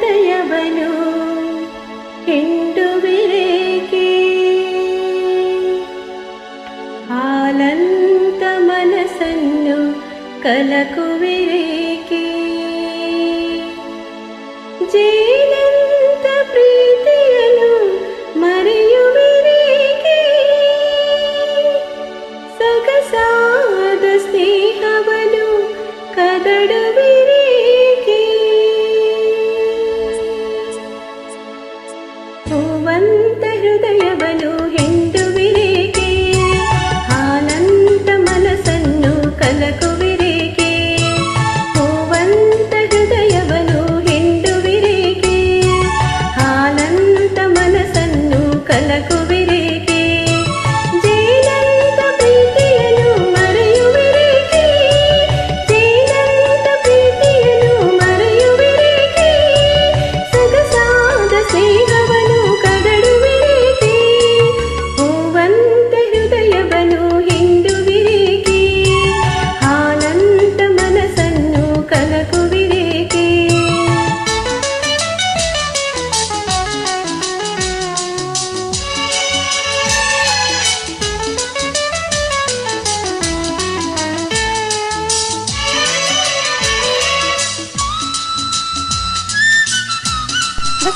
దయవను ఎండు విరేకి ఆలంత మనసన్ను కలకు విరేకి జీనంత ప్రీతియను మరియు విరేకి సగసాద స్నేహవను కదడు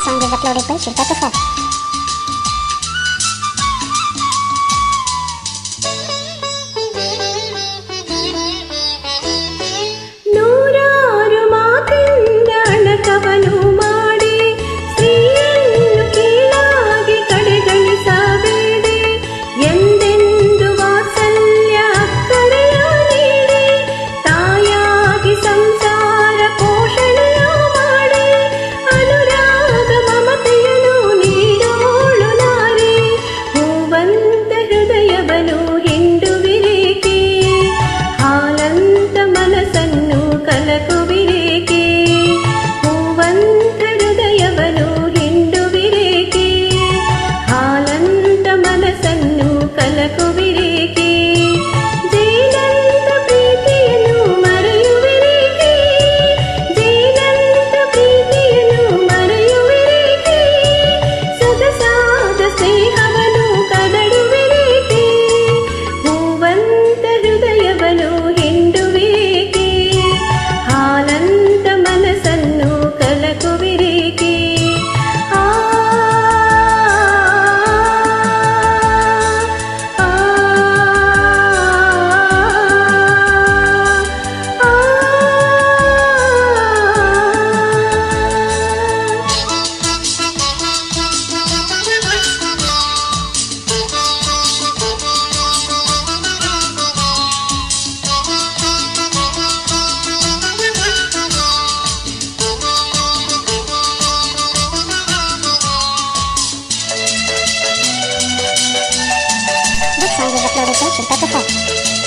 song is uploaded by Shilpa Prasad. 小粉大家好